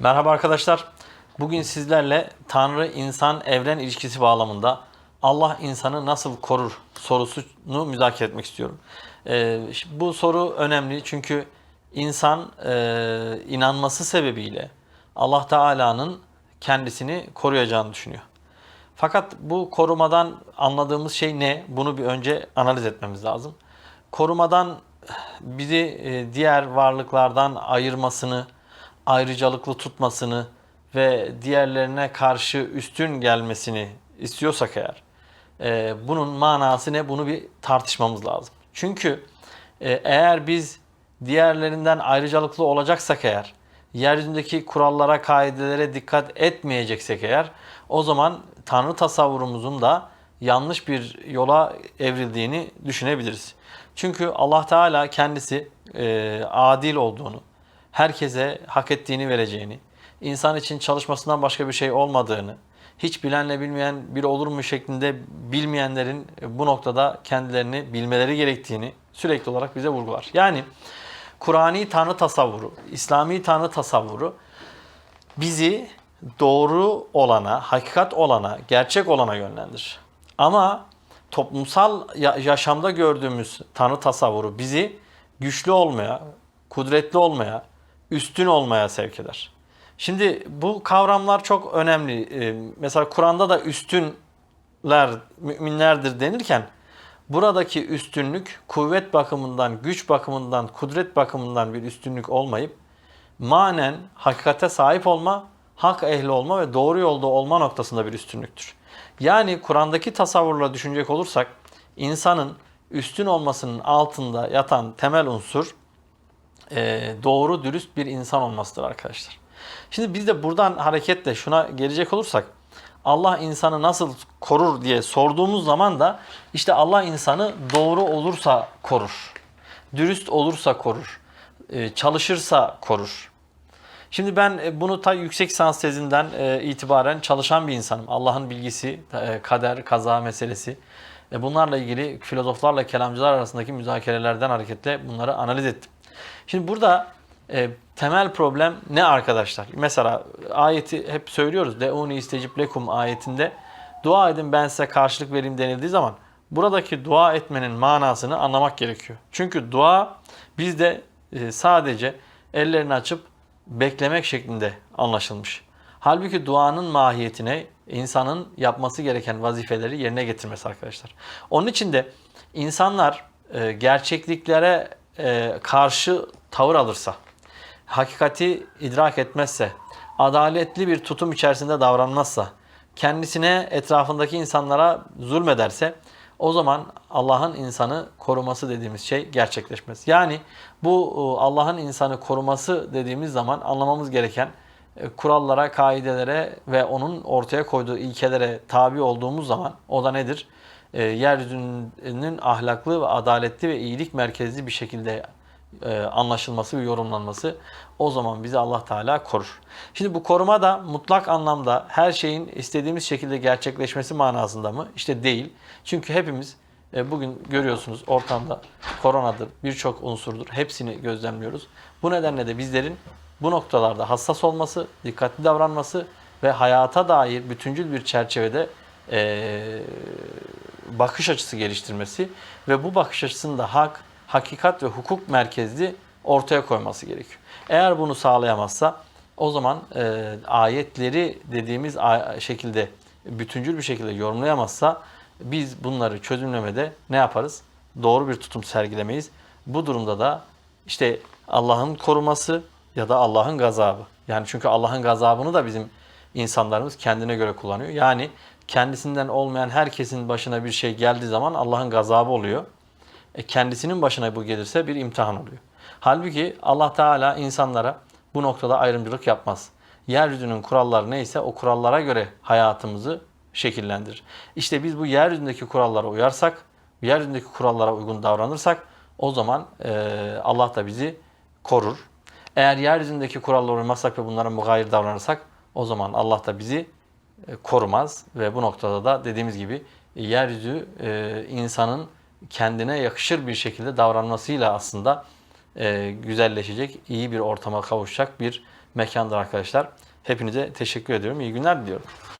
Merhaba arkadaşlar. Bugün sizlerle Tanrı insan evren ilişkisi bağlamında Allah insanı nasıl korur sorusunu müzakere etmek istiyorum. Ee, bu soru önemli çünkü insan e, inanması sebebiyle Allah Teala'nın kendisini koruyacağını düşünüyor. Fakat bu korumadan anladığımız şey ne? Bunu bir önce analiz etmemiz lazım. Korumadan bizi e, diğer varlıklardan ayırmasını, ayrıcalıklı tutmasını ve diğerlerine karşı üstün gelmesini istiyorsak eğer, e, bunun manası ne? Bunu bir tartışmamız lazım. Çünkü e, eğer biz diğerlerinden ayrıcalıklı olacaksak eğer, yeryüzündeki kurallara, kaidelere dikkat etmeyeceksek eğer, o zaman Tanrı tasavvurumuzun da yanlış bir yola evrildiğini düşünebiliriz. Çünkü Allah Teala kendisi e, adil olduğunu, herkese hak ettiğini vereceğini, insan için çalışmasından başka bir şey olmadığını, hiç bilenle bilmeyen bir olur mu şeklinde bilmeyenlerin bu noktada kendilerini bilmeleri gerektiğini sürekli olarak bize vurgular. Yani Kur'ani Tanrı tasavvuru, İslami Tanrı tasavvuru bizi doğru olana, hakikat olana, gerçek olana yönlendirir. Ama toplumsal ya- yaşamda gördüğümüz Tanrı tasavvuru bizi güçlü olmaya, kudretli olmaya, üstün olmaya sevk eder. Şimdi bu kavramlar çok önemli. Ee, Mesela Kur'an'da da üstünler müminlerdir denirken buradaki üstünlük kuvvet bakımından, güç bakımından, kudret bakımından bir üstünlük olmayıp manen hakikate sahip olma, hak ehli olma ve doğru yolda olma noktasında bir üstünlüktür. Yani Kur'an'daki tasavvurla düşünecek olursak insanın üstün olmasının altında yatan temel unsur e, doğru dürüst bir insan olmasıdır arkadaşlar. Şimdi biz de buradan hareketle şuna gelecek olursak Allah insanı nasıl korur diye sorduğumuz zaman da işte Allah insanı doğru olursa korur. Dürüst olursa korur. e, Çalışırsa korur. Şimdi ben e, bunu ta yüksek lisans tezinden e, itibaren çalışan bir insanım. Allah'ın bilgisi, kader, kaza meselesi. Bunlarla ilgili filozoflarla kelamcılar arasındaki müzakerelerden hareketle bunları analiz ettim. Şimdi burada e, temel problem ne arkadaşlar? Mesela ayeti hep söylüyoruz. Deuni istecib lekum ayetinde dua edin ben size karşılık vereyim denildiği zaman buradaki dua etmenin manasını anlamak gerekiyor. Çünkü dua bizde e, sadece ellerini açıp beklemek şeklinde anlaşılmış. Halbuki duanın mahiyetine insanın yapması gereken vazifeleri yerine getirmesi arkadaşlar. Onun için de insanlar e, gerçekliklere e, karşı tavır alırsa, hakikati idrak etmezse, adaletli bir tutum içerisinde davranmazsa, kendisine etrafındaki insanlara zulmederse o zaman Allah'ın insanı koruması dediğimiz şey gerçekleşmez. Yani bu e, Allah'ın insanı koruması dediğimiz zaman anlamamız gereken e, kurallara, kaidelere ve onun ortaya koyduğu ilkelere tabi olduğumuz zaman o da nedir? E, yeryüzünün ahlaklı ve adaletli ve iyilik merkezli bir şekilde e, anlaşılması ve yorumlanması o zaman bizi Allah Teala korur. Şimdi bu koruma da mutlak anlamda her şeyin istediğimiz şekilde gerçekleşmesi manasında mı? İşte değil. Çünkü hepimiz e, bugün görüyorsunuz ortamda koronadır, birçok unsurdur. Hepsini gözlemliyoruz. Bu nedenle de bizlerin bu noktalarda hassas olması, dikkatli davranması ve hayata dair bütüncül bir çerçevede e, bakış açısı geliştirmesi ve bu bakış açısını da hak, hakikat ve hukuk merkezli ortaya koyması gerekiyor. Eğer bunu sağlayamazsa o zaman e, ayetleri dediğimiz şekilde bütüncül bir şekilde yorumlayamazsa biz bunları çözümlemede ne yaparız? Doğru bir tutum sergilemeyiz. Bu durumda da işte Allah'ın koruması ya da Allah'ın gazabı. Yani çünkü Allah'ın gazabını da bizim insanlarımız kendine göre kullanıyor. Yani kendisinden olmayan herkesin başına bir şey geldiği zaman Allah'ın gazabı oluyor. E kendisinin başına bu gelirse bir imtihan oluyor. Halbuki Allah Teala insanlara bu noktada ayrımcılık yapmaz. Yeryüzünün kuralları neyse o kurallara göre hayatımızı şekillendirir. İşte biz bu yeryüzündeki kurallara uyarsak, yeryüzündeki kurallara uygun davranırsak o zaman e, Allah da bizi korur. Eğer yeryüzündeki kurallara uymazsak ve bunlara mugayir davranırsak o zaman Allah da bizi e, korumaz ve bu noktada da dediğimiz gibi e, yeryüzü e, insanın kendine yakışır bir şekilde davranmasıyla aslında güzelleşecek, iyi bir ortama kavuşacak bir mekandır arkadaşlar. Hepinize teşekkür ediyorum. İyi günler diliyorum.